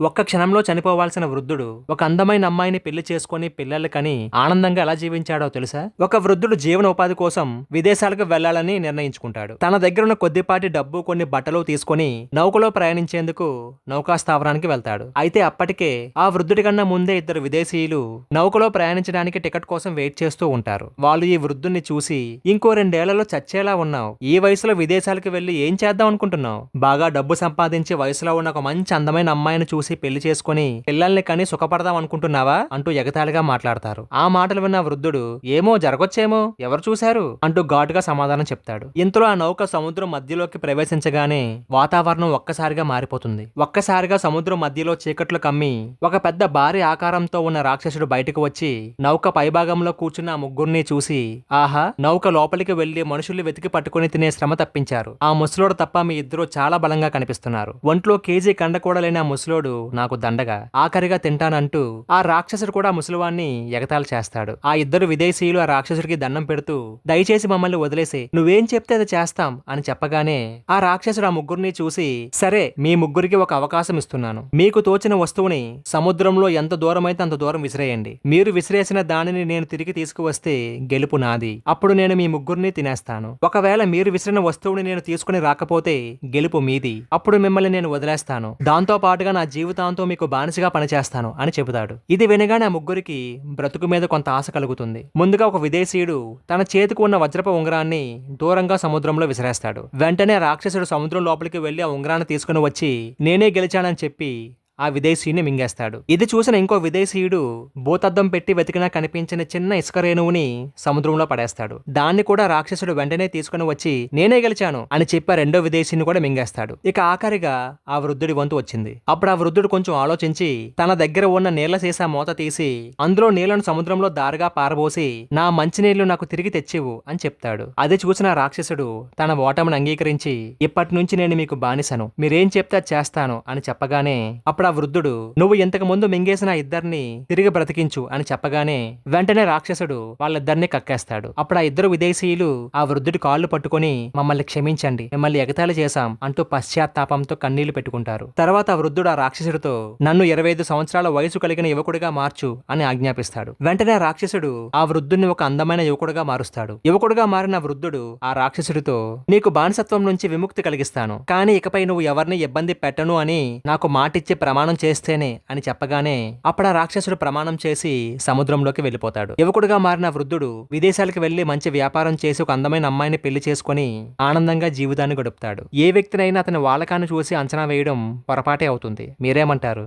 ఒక్క క్షణంలో చనిపోవాల్సిన వృద్ధుడు ఒక అందమైన అమ్మాయిని పెళ్ళి చేసుకుని పిల్లలు కని ఆనందంగా ఎలా జీవించాడో తెలుసా? ఒక వృద్ధుడు జీవన ఉపాధి కోసం విదేశాలకు వెళ్ళాలని నిర్ణయించుకుంటాడు. తన దగ్గర ఉన్న కొద్దిపాటి డబ్బు కొన్ని బట్టలు తీసుకొని నౌకలో ప్రయాణించేందుకు నౌకా స్థావరానికి వెళ్తాడు. అయితే అప్పటికే ఆ వృద్ధుడి కన్నా ముందే ఇద్దరు విదేశీయులు నౌకలో ప్రయాణించడానికి టికెట్ కోసం వెయిట్ చేస్తూ ఉంటారు. వాళ్ళు ఈ వృద్ధుడిని చూసి ఇంకో రెండేళ్ళలో చచ్చేలా ఉన్నావు. ఈ వయసులో విదేశాలకు వెళ్ళి ఏం చేద్దాం అనుకుంటున్నావు? బాగా డబ్బు సంపాదించి వయసులో ఉన్న ఒక మంచి అందమైన అమ్మాయిని చూసి పెళ్ళి చేసుకుని పిల్లల్ని కని సుఖపడదాం అనుకుంటున్నావా? అంటూ ఎగతాళిగా మాట్లాడతారు. ఆ మాటలు విన్న వృద్ధుడు ఏమో జరగొచ్చేమో? ఎవరు చూశారు? అంటూ ఘాటుగా సమాధానం చెప్తాడు. ఇంతలో ఆ నౌక సముద్రం మధ్యలోకి ప్రవేశించగానే వాతావరణం ఒక్కసారిగా మారిపోతుంది. ఒక్కసారిగా సముద్రం మధ్యలో చీకట్లు కమ్మి ఒక పెద్ద భారీ ఆకారంతో ఉన్న రాక్షసుడు బయటకు వచ్చి నౌక పైభాగంలో కూర్చున్న ఆ ముగ్గురిని చూసి ఆహా నౌక లోపలికి వెళ్ళి మనుషుల్ని వెతికి పట్టుకుని తినే శ్రమ తప్పించారు. ఆ ముసలోడు తప్ప మీ ఇద్దరు చాలా బలంగా కనిపిస్తున్నారు. ఒంట్లో కేజీ కండ కూడా లేని ఆ ముసలోడు నాకు దండగా ఆఖరిగా తింటానంటూ ఆ రాక్షసుడు కూడా ముసలివాణ్ణి ఎగతాళి చేస్తాడు. ఆ ఇద్దరు విదేశీయులు ఆ రాక్షసుడికి దండం పెడుతూ దయచేసి మమ్మల్ని వదిలేసి నువ్వేం చెప్తే అది చేస్తాం అని చెప్పగానే ఆ రాక్షసుడు ఆ ముగ్గురిని చూసి సరే మీ ముగ్గురికి ఒక అవకాశం ఇస్తున్నాను. మీకు తోచిన వస్తువుని సముద్రంలో ఎంత దూరమైతే అంత దూరం విసిరేయండి. మీరు విసిరేసిన దానిని నేను తిరిగి తీసుకువస్తే గెలుపు నాది. అప్పుడు నేను మీ ముగ్గురిని తినేస్తాను. ఒకవేళ మీరు విసిరిన వస్తువుని నేను తీసుకుని రాకపోతే గెలుపు మీది. అప్పుడు మిమ్మల్ని నేను వదిలేస్తాను. దాంతో పాటుగా నా జీవితం జీవితాంతో మీకు బానిసగా పనిచేస్తాను అని చెబుతాడు. ఇది వినగానే ఆ ముగ్గురికి బ్రతుకు మీద కొంత ఆశ కలుగుతుంది. ముందుగా ఒక విదేశీయుడు తన చేతికి ఉన్న వజ్రపు ఉంగరాన్ని దూరంగా సముద్రంలో విసిరేస్తాడు. వెంటనే రాక్షసుడు సముద్రం లోపలికి వెళ్ళి ఆ ఉంగరాన్ని తీసుకుని వచ్చి నేనే గెలిచానని చెప్పి ఆ విదేశీయుని మింగేస్తాడు. ఇది చూసిన ఇంకో విదేశీయుడు భూతద్దం పెట్టి వెతికినా కనిపించిన చిన్న ఇసుక రేణువుని సముద్రంలో పడేస్తాడు. దాన్ని కూడా రాక్షసుడు వెంటనే తీసుకుని వచ్చి నేనే గెలిచాను అని చెప్పి ఆ రెండో విదేశీని కూడా మింగేస్తాడు. ఇక ఆఖరిగా ఆ వృద్ధుడి వంతు వచ్చింది. అప్పుడు ఆ వృద్ధుడు కొంచెం ఆలోచించి తన దగ్గర ఉన్న నీళ్ళ సీసా మూత తీసి అందులో నీళ్ళను సముద్రంలో దారుగా పారబోసి నా మంచినీళ్ళు నాకు తిరిగి తెచ్చివు అని చెప్తాడు. అది చూసిన రాక్షసుడు తన ఓటమిని అంగీకరించి ఇప్పటి నుంచి నేను మీకు బానిసను. మీరేం చెప్తే చేస్తాను అని చెప్పగానే అప్పుడు ఆ వృద్ధుడు నువ్వు ఇంతకు ముందు మింగేసిన ఇద్దరిని తిరిగి బ్రతికించు అని చెప్పగానే వెంటనే రాక్షసుడు వాళ్ళిద్దరిని కక్కేస్తాడు. అప్పుడు ఆ ఇద్దరు విదేశీయులు ఆ వృద్ధుడి కాళ్ళు పట్టుకొని మమ్మల్ని క్షమించండి మిమ్మల్ని ఎగతాళి చేశాం అంటూ పశ్చాత్తాపంతో కన్నీళ్ళు పెట్టుకుంటారు. తర్వాత ఆ వృద్ధుడు ఆ రాక్షసుడితో నన్ను ఇరవై ఐదు సంవత్సరాల వయసు కలిగిన యువకుడిగా మార్చు అని ఆజ్ఞాపిస్తాడు. వెంటనే రాక్షసుడు ఆ వృద్ధుడిని ఒక అందమైన యువకుడుగా మారుస్తాడు. యువకుడుగా మారిన వృద్ధుడు ఆ రాక్షసుడితో నీకు బానిసత్వం నుంచి విముక్తి కలిగిస్తాను కానీ ఇకపై నువ్వు ఎవరిని ఇబ్బంది పెట్టను అని నాకు మాటిచ్చి ప్రమాణం చేస్తేనే అని చెప్పగానే అప్పుడు ఆ రాక్షసుడు ప్రమాణం చేసి సముద్రంలోకి వెళ్ళిపోతాడు. యువకుడుగా మారిన వృద్ధుడు విదేశాలకు వెళ్ళి మంచి వ్యాపారం చేసి ఒక అందమైన అమ్మాయిని పెళ్ళి చేసుకుని ఆనందంగా జీవితాన్ని గడుపుతాడు. ఏ వ్యక్తినైనా అతని వాలకాన్ని చూసి అంచనా వేయడం పొరపాటే అవుతుంది. మీరేమంటారు?